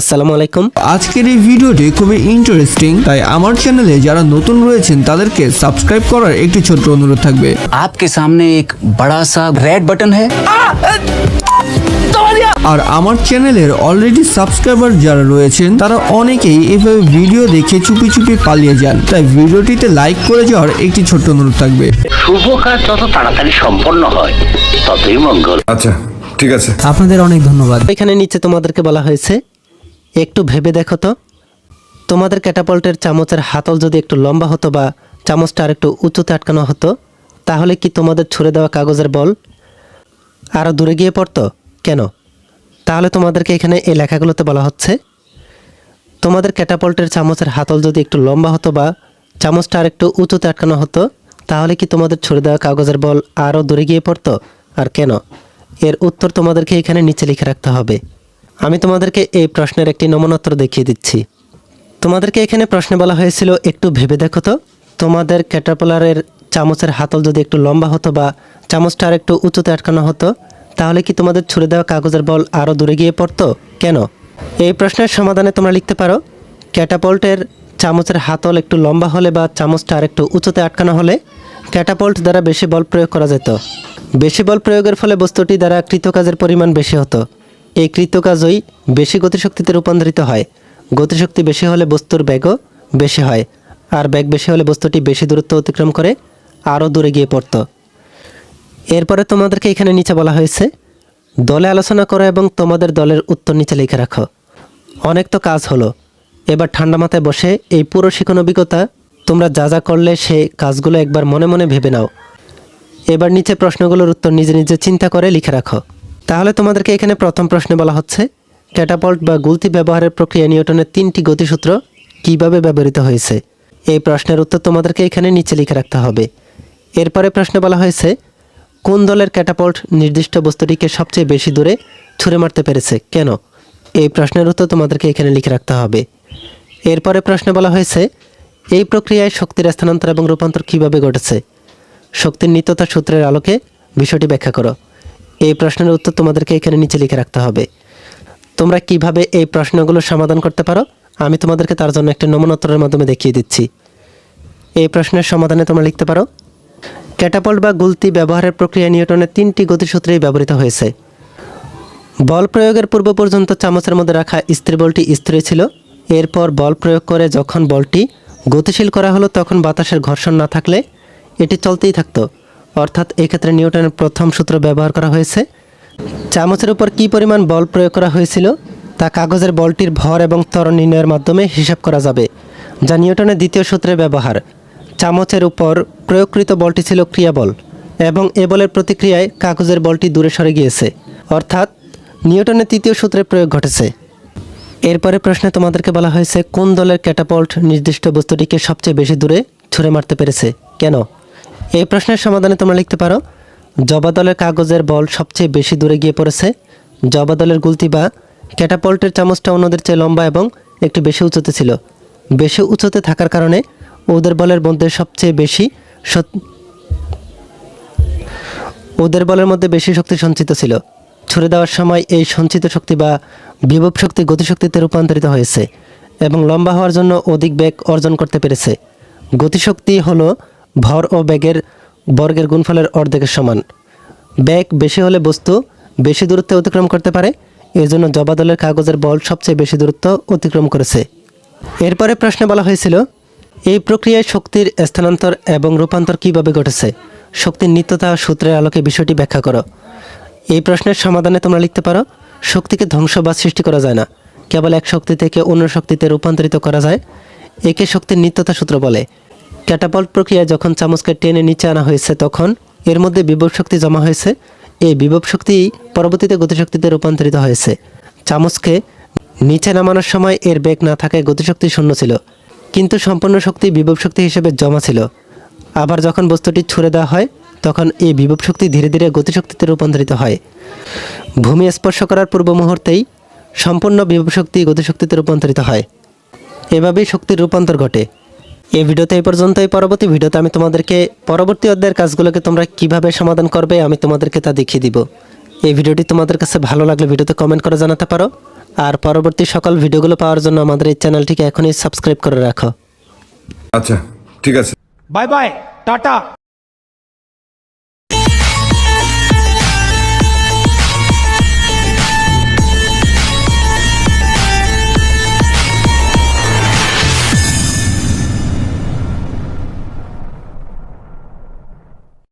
আসসালামু আলাইকুম আজকের এই ভিডিওটি খুবই ইন্টারেস্টিং তাই আমার চ্যানেলে যারা নতুন রয়েছেন তাদেরকে সাবস্ক্রাইব করার একটি ছোট্ট অনুরোধ থাকবে आपके सामने एक बड़ा सा रेड बटन है আর আমার চ্যানেলের অলরেডি সাবস্ক্রাইবার যারা রয়েছেন তারা অনেকেই এভাবে ভিডিও দেখে চুপি চুপি পালিয়ে যান তাই ভিডিওটিতে লাইক করে যাওয়ার একটি ছোট্ট অনুরোধ থাকবে শুভ কাজ যত তাড়াতাড়ি সম্পন্ন হয় ততই মঙ্গল আচ্ছা ঠিক আছে আপনাদের অনেক ধন্যবাদ এখানে নিচে তোমাদেরকে বলা হয়েছে একটু ভেবে দেখো তো। তোমাদের ক্যাটাপল্টের চামচের হাতল যদি একটু লম্বা হতো বা চামচটা আর একটু উঁচুতে আটকানো হতো, তাহলে কি তোমাদের ছুড়ে দেওয়া কাগজের বল আরও দূরে গিয়ে পড়তো? কেন? তাহলে তোমাদেরকে এখানে এই লেখাগুলোতে বলা হচ্ছে, তোমাদের ক্যাটাপল্টের চামচের হাতল যদি একটু লম্বা হতো বা চামচটা আর একটু উঁচুতে আটকানো হতো, তাহলে কি তোমাদের ছুড়ে দেওয়া কাগজের বল আরও দূরে গিয়ে পড়তো? আর কেন? এর উত্তর তোমাদেরকে এখানে নিচে লিখে রাখতে হবে। আমি তোমাদেরকে এই প্রশ্নের একটি নমনোত্তর দেখিয়ে দিচ্ছি। তোমাদেরকে এখানে প্রশ্নে বলা হয়েছিল, একটু ভেবে দেখো তো। তোমাদের ক্যাটারপলারের চামচের হাতল যদি একটু লম্বা হতো বা চামচটা আর একটু উঁচুতে আটকানো হতো, তাহলে কি তোমাদের ছুড়ে দেওয়া কাগজের বল আরও দূরে গিয়ে পড়তো? কেন? এই প্রশ্নের সমাধানে তোমরা লিখতে পারো, ক্যাটাপল্টের চামচের হাতল একটু লম্বা হলে বা চামচটা আর একটু উঁচুতে আটকানো হলে ক্যাটাপল্ট দ্বারা বেশি বল প্রয়োগ করা যেত। বেশি বল প্রয়োগের ফলে বস্তুটি দ্বারা কৃতকাজের পরিমাণ বেশি হতো। এই কৃতকাজই বেশি গতিশক্তিতে রূপান্তরিত হয়। গতিশক্তি বেশি হলে বস্তুর বেগও বেশি হয়, আর বেগ বেশি হলে বস্তুটি বেশি দূরত্ব অতিক্রম করে, আরও দূরে গিয়ে পড়তো। এরপরে তোমাদেরকে এখানে নিচে বলা হয়েছে, দলে আলোচনা করো এবং তোমাদের দলের উত্তর নিচে লিখে রাখো। অনেক তো কাজ হলো, এবার ঠান্ডা মাথায় বসে এই পুরো শিখন অভিজ্ঞতা তোমরা যা যা করলে সে কাজগুলো একবার মনে মনে ভেবে নাও। এবার নিচে প্রশ্নগুলোর উত্তর নিজে নিজে চিন্তা করে লিখে রাখো। তাহলে তোমাদেরকে এখানে প্রথম প্রশ্নে বলা হচ্ছে, ক্যাটাপল্ট বা গুলতি ব্যবহারের প্রক্রিয়া নিউটনের তিনটি গতিসূত্র কীভাবে ব্যবহৃত হয়েছে? এই প্রশ্নের উত্তর তোমাদেরকে এখানে নিচে লিখে রাখতে হবে। এরপরে প্রশ্নে বলা হয়েছে, কোন দলের ক্যাটাপল্ট নির্দিষ্ট বস্তুটিকে সবচেয়ে বেশি দূরে ছুঁড়ে মারতে পেরেছে? কেন? এই প্রশ্নের উত্তর তোমাদেরকে এখানে লিখে রাখতে হবে। এরপরে প্রশ্নে বলা হয়েছে, এই প্রক্রিয়ায় শক্তির স্থানান্তর এবং রূপান্তর কীভাবে ঘটেছে? শক্তির নিত্যতা সূত্রের আলোকে বিষয়টি ব্যাখ্যা করো। এই প্রশ্নের উত্তর তোমাদেরকে এখানে নিচে লিখে রাখতে হবে। তোমরা কীভাবে এই প্রশ্নগুলো সমাধান করতে পারো? আমি তোমাদেরকে তার জন্য একটা নমনোত্তরের মাধ্যমে দেখিয়ে দিচ্ছি। এই প্রশ্নের সমাধানে তোমরা লিখতে পারো, ক্যাটাপল্ট বা গুলতি ব্যবহারের প্রক্রিয়া নিউটনের তিনটি গতিসূত্রেই ব্যবহৃত হয়েছে। বল প্রয়োগের পূর্ব পর্যন্ত চামচের মধ্যে রাখা স্থির বলটি স্থির ছিল। এরপর বল প্রয়োগ করে যখন বলটি গতিশীল করা হলো, তখন বাতাসের ঘর্ষণ না থাকলে এটি চলতেই থাকতো। অর্থাৎ এক্ষেত্রে নিউটনের প্রথম সূত্র ব্যবহার করা হয়েছে। চামচের উপর কী পরিমাণ বল প্রয়োগ করা হয়েছিল, তা কাগজের বলটির ভর এবং ত্বরণ নির্ণয়ের মাধ্যমে হিসাব করা যাবে, যা নিউটনের দ্বিতীয় সূত্রে ব্যবহার। চামচের উপর প্রয়োগকৃত বলটি ছিল ক্রিয়াবল, এবং এ বলের প্রতিক্রিয়ায় কাগজের বলটি দূরে সরে গিয়েছে। অর্থাৎ, নিউটনের তৃতীয় সূত্রে প্রয়োগ ঘটেছে। এরপরে প্রশ্নে তোমাদেরকে বলা হয়েছে, কোন দলের ক্যাটাপল্ট নির্দিষ্ট বস্তুটিকে সবচেয়ে বেশি দূরে ছুঁড়ে মারতে পেরেছে? কেন? এই প্রশ্নের সমাধানে তোমরা লিখতে পারো জবাদলের কাগজের বল সবচেয়ে বেশি দূরে গিয়ে পড়েছে। জবাদলের গুলতি বা ক্যাটাপল্টের চামচটা অন্যদের চেয়ে লম্বা এবং একটু বেশি উঁচুতে ছিল। বেশি উঁচুতে থাকার কারণে ওদের বলের মধ্যে সবচেয়ে বেশি ওদের বলের মধ্যে বেশি শক্তি সঞ্চিত ছিল। ছুড়ে দেওয়ার সময় এই সঞ্চিত শক্তি বা বিভব শক্তি গতিশক্তিতে রূপান্তরিত হয়েছে এবং লম্বা হওয়ার জন্য অধিক বেগ অর্জন করতে পেরেছে। গতিশক্তি হলো ভর ও বেগের বর্গের গুণফলের অর্ধেকের সমান। বেগ বেশি হলে বস্তু বেশি দূরত্বে অতিক্রম করতে পারে এর জন্য জবাদলের কাগজের বল সবচেয়ে বেশি দূরত্ব অতিক্রম করেছে। এরপরে প্রশ্নে বলা হয়েছিল, এই প্রক্রিয়ায় শক্তির স্থানান্তর এবং রূপান্তর কীভাবে ঘটেছে? শক্তির নিত্যতা সূত্রের আলোকে বিষয়টি ব্যাখ্যা করো। এই প্রশ্নের সমাধানে তোমরা লিখতে পারো, শক্তিকে ধ্বংস বা সৃষ্টি করা যায় না, কেবল এক শক্তি থেকে অন্য শক্তিতে রূপান্তরিত করা যায়, একে শক্তির নিত্যতা সূত্র বলে। ক্যাটাপল্ট প্রক্রিয়ায় যখন চামচকে টেনে নিচে আনা হয়েছে তখন এর মধ্যে বিভব শক্তি জমা হয়েছে। এই বিভব শক্তি পরবর্তীতে গতিশক্তিতে রূপান্তরিত হয়েছে। চামচকে নিচে নামানোর সময় এর বেগ না থাকায় গতিশক্তি শূন্য ছিল, কিন্তু সম্পূর্ণ শক্তি বিভব শক্তি হিসেবে জমা ছিল। আবার যখন বস্তুটি ছুড়ে দেওয়া হয়, তখন এই বিভব শক্তি ধীরে ধীরে গতিশক্তিতে রূপান্তরিত হয়। ভূমি স্পর্শ করার পূর্ব মুহূর্তেই সম্পূর্ণ বিভব শক্তি গতিশক্তিতে রূপান্তরিত হয়। এভাবেই শক্তির রূপান্তর ঘটে। এই ভিডিওতে এই পর্যন্তই। পরবর্তী ভিডিওতে আমি তোমাদেরকে পরবর্তী অধ্যায়ের কাজগুলোকে তোমরা কীভাবে সমাধান করবে আমি তোমাদেরকে তা দেখিয়ে দিব। এই ভিডিওটি তোমাদের কাছে ভালো লাগলে ভিডিওতে কমেন্ট করে জানাতে পারো। আর পরবর্তী সকল ভিডিওগুলো পাওয়ার জন্য আমাদের এই চ্যানেলটিকে এখনই সাবস্ক্রাইব করে রাখো। আচ্ছা ঠিক আছে। Bye bye ta-ta.